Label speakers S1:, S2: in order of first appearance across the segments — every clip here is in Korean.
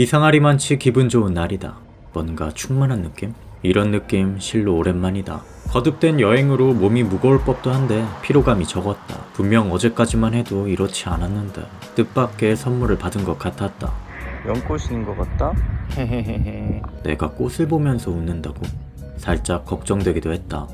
S1: 이상하리만치 기분 좋은 날이다. 뭔가 충만한 느낌? 이런 느낌 실로 오랜만이다. 거듭된 여행으로 몸이 무거울 법도 한데 피로감이 적었다. 분명 어제까지만 해도 이렇지 않았는데 뜻밖의 선물을 받은 것 같았다.
S2: 연꽃인 것 같다?
S1: 내가 꽃을 보면서 웃는다고? 살짝 걱정되기도 했다.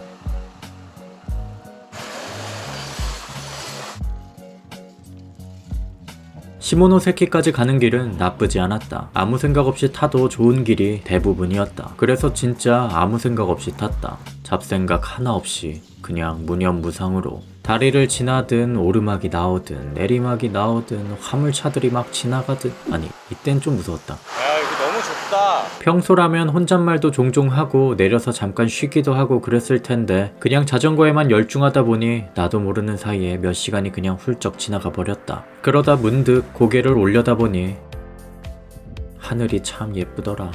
S1: 시모노세키까지 가는 길은 나쁘지 않았다. 아무 생각 없이 타도 좋은 길이 대부분이었다. 그래서 진짜 아무 생각 없이 탔다. 잡생각 하나 없이 그냥 무념무상으로 다리를 지나든 오르막이 나오든 내리막이 나오든 화물차들이 막 지나가든 아니 이땐 좀 무서웠다.
S2: 좁다.
S1: 평소라면 혼잣말도 종종 하고 내려서 잠깐 쉬기도 하고 그랬을 텐데 그냥 자전거에만 열중하다 보니 나도 모르는 사이에 몇 시간이 그냥 훌쩍 지나가 버렸다. 그러다 문득 고개를 올려다 보니 하늘이 참 예쁘더라.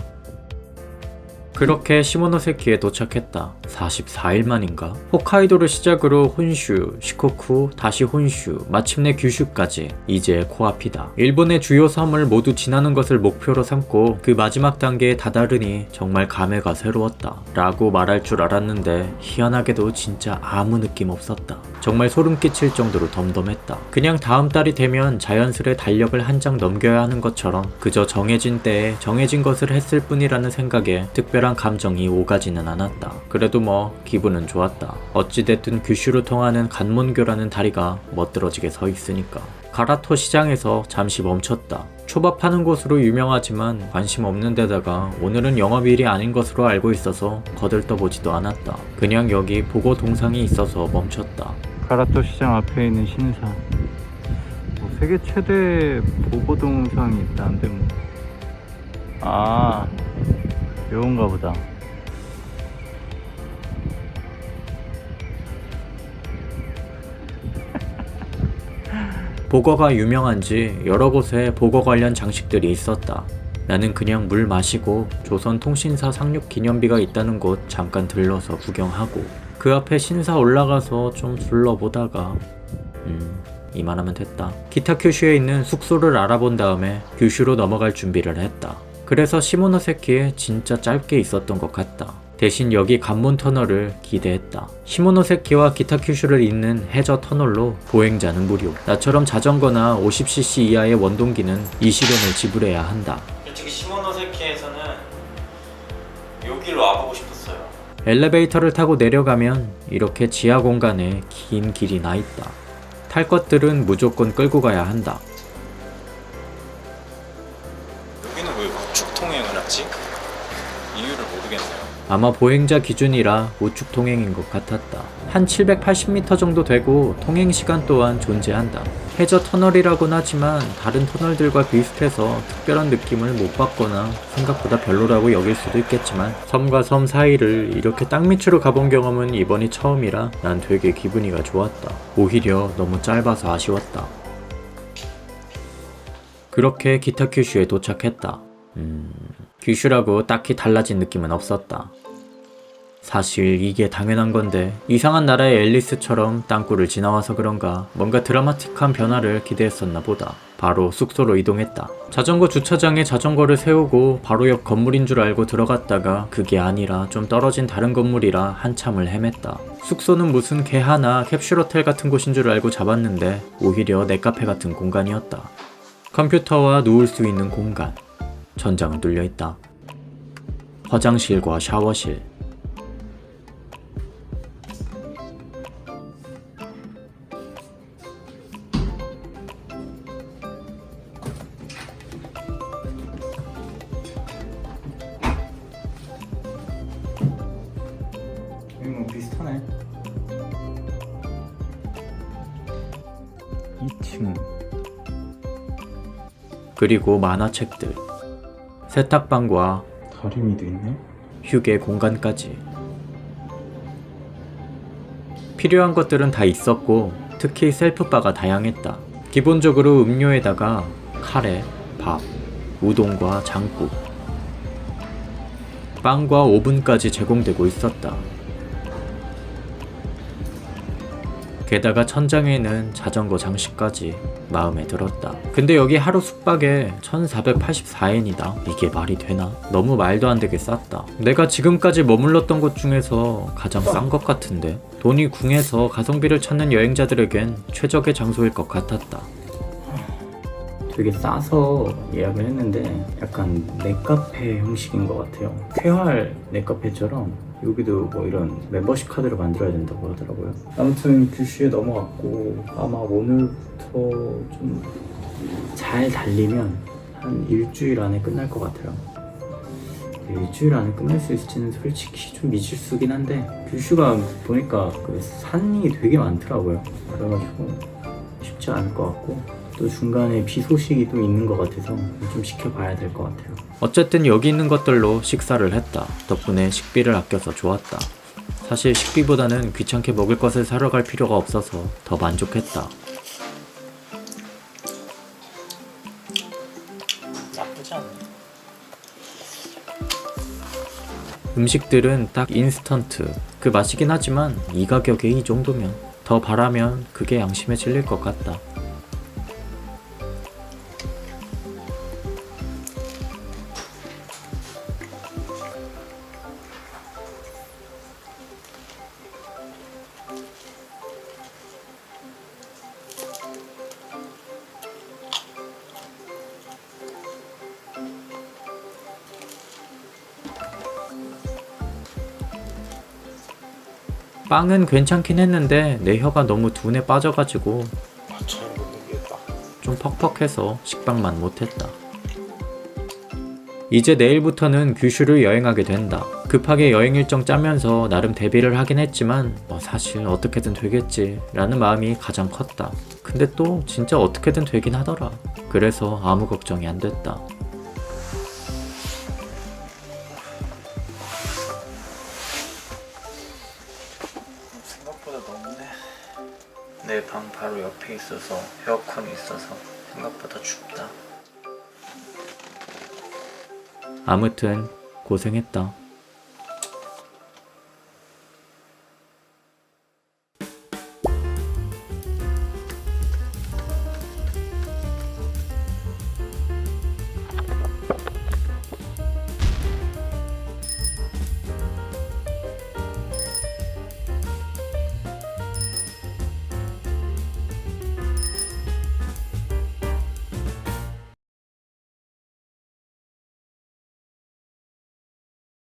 S1: 그렇게 시모노세키에 도착했다. 44일 만인가? 홋카이도를 시작으로 혼슈, 시코쿠, 다시 혼슈, 마침내 규슈까지 이제 코앞이다. 일본의 주요 섬을 모두 지나는 것을 목표로 삼고 그 마지막 단계에 다다르니 정말 감회가 새로웠다. 라고 말할 줄 알았는데 희한하게도 진짜 아무 느낌 없었다. 정말 소름 끼칠 정도로 덤덤했다. 그냥 다음 달이 되면 자연스레 달력을 한 장 넘겨야 하는 것처럼 그저 정해진 때에 정해진 것을 했을 뿐이라는 생각에 특별한 감정이 오가지는 않았다. 그래도 뭐 기분은 좋았다. 어찌됐든 규슈로 통하는 간몬교라는 다리가 멋들어지게 서 있으니까. 가라토 시장에서 잠시 멈췄다. 초밥 파는 곳으로 유명하지만 관심 없는 데다가 오늘은 영업일이 아닌 것으로 알고 있어서 거들떠보지도 않았다. 그냥 여기 보고 동상이 있어서 멈췄다.
S2: 가라토 시장 앞에 있는 신사. 뭐 세계 최대 보고 동상이 있다는데 뭐. 아, 요건가 보다.
S1: 보거가 유명한지 여러 곳에 보거 관련 장식들이 있었다. 나는 그냥 물 마시고 조선통신사 상륙 기념비가 있다는 곳 잠깐 들러서 구경하고 그 앞에 신사 올라가서 좀 둘러보다가 음 이만하면 됐다. 기타 큐슈에 있는 숙소를 알아본 다음에 규슈로 넘어갈 준비를 했다. 그래서 시모노세키에 진짜 짧게 있었던 것 같다. 대신 여기 관문 터널을 기대했다. 시모노세키와 기타 큐슈를 잇는 해저 터널로 보행자는 무료. 나처럼 자전거나 50cc 이하의 원동기는 이 시간을 지불해야 한다.
S3: 솔직히 시모노세키에서는 여기로 와보고 싶었어요.
S1: 엘리베이터를 타고 내려가면 이렇게 지하 공간에 긴 길이 나 있다. 탈 것들은 무조건 끌고 가야 한다.
S3: 모르겠네요.
S1: 아마 보행자 기준이라 우측 통행인 것 같았다. 한 780m 정도 되고 통행 시간 또한 존재한다. 해저 터널이라곤 하지만 다른 터널들과 비슷해서 특별한 느낌을 못 받거나 생각보다 별로라고 여길 수도 있겠지만 섬과 섬 사이를 이렇게 땅 밑으로 가본 경험은 이번이 처음이라 난 되게 기분이가 좋았다. 오히려 너무 짧아서 아쉬웠다. 그렇게 기타 큐슈에 도착했다. 음, 규슈라고 딱히 달라진 느낌은 없었다. 사실 이게 당연한 건데 이상한 나라의 앨리스처럼 땅굴을 지나와서 그런가 뭔가 드라마틱한 변화를 기대했었나 보다. 바로 숙소로 이동했다. 자전거 주차장에 자전거를 세우고 바로 옆 건물인 줄 알고 들어갔다가 그게 아니라 좀 떨어진 다른 건물이라 한참을 헤맸다. 숙소는 무슨 개 하나 캡슐 호텔 같은 곳인 줄 알고 잡았는데 오히려 넷카페 같은 공간이었다. 컴퓨터와 누울 수 있는 공간. 천장은 뚫려 있다. 화장실과 샤워실.
S2: 뭐 비슷하네. 2층.
S1: 그리고 만화책들. 세탁방과
S2: 다리미도 있네.
S1: 휴게 공간까지. 필요한 것들은 다 있었고, 특히 셀프바가 다양했다. 기본적으로 음료에다가 카레, 밥, 우동과 장국, 빵과 오븐까지 제공되고 있었다. 게다가 천장에는 자전거 장식까지 마음에 들었다. 근데 여기 하루 숙박에 1484엔이다. 이게 말이 되나? 너무 말도 안 되게 쌌다. 내가 지금까지 머물렀던 곳 중에서 가장 싼 것 같은데 돈이 궁해서 가성비를 찾는 여행자들에겐 최적의 장소일 것 같았다.
S2: 되게 싸서 예약을 했는데 약간 넷카페 형식인 것 같아요. 쾌활 넷카페처럼 여기도 뭐 이런 멤버십 카드를 만들어야 된다고 하더라고요. 아무튼 규슈에 넘어갔고 아마 오늘부터 좀 잘 달리면 한 일주일 안에 끝날 것 같아요. 일주일 안에 끝낼 수 있을지는 솔직히 좀 미실수긴 한데 규슈가 보니까 그 산이 되게 많더라고요. 그래가지고 쉽지 않을 것 같고 또 중간에 비 소식이 또 있는 것 같아서 좀 지켜봐야 될 것 같아요.
S1: 어쨌든 여기 있는 것들로 식사를 했다. 덕분에 식비를 아껴서 좋았다. 사실 식비보다는 귀찮게 먹을 것을 사러 갈 필요가 없어서 더 만족했다.
S3: 나쁘지 않네.
S1: 음식들은 딱 인스턴트. 그 맛이긴 하지만 이 가격에 이 정도면 더 바라면 그게 양심에 질릴 것 같다. 빵은 괜찮긴 했는데 내 혀가 너무 둔에 빠져가지고. 좀 퍽퍽해서 식빵만 못했다. 이제 내일부터는 규슈를 여행하게 된다. 급하게 여행 일정 짜면서 나름 대비를 하긴 했지만 뭐 사실 어떻게든 되겠지 라는 마음이 가장 컸다. 근데 또 진짜 어떻게든 되긴 하더라. 그래서 아무 걱정이 안 됐다.
S3: 내 방 바로 옆에 있어서 에어컨이 있어서 생각보다 춥다.
S1: 아무튼 고생했다.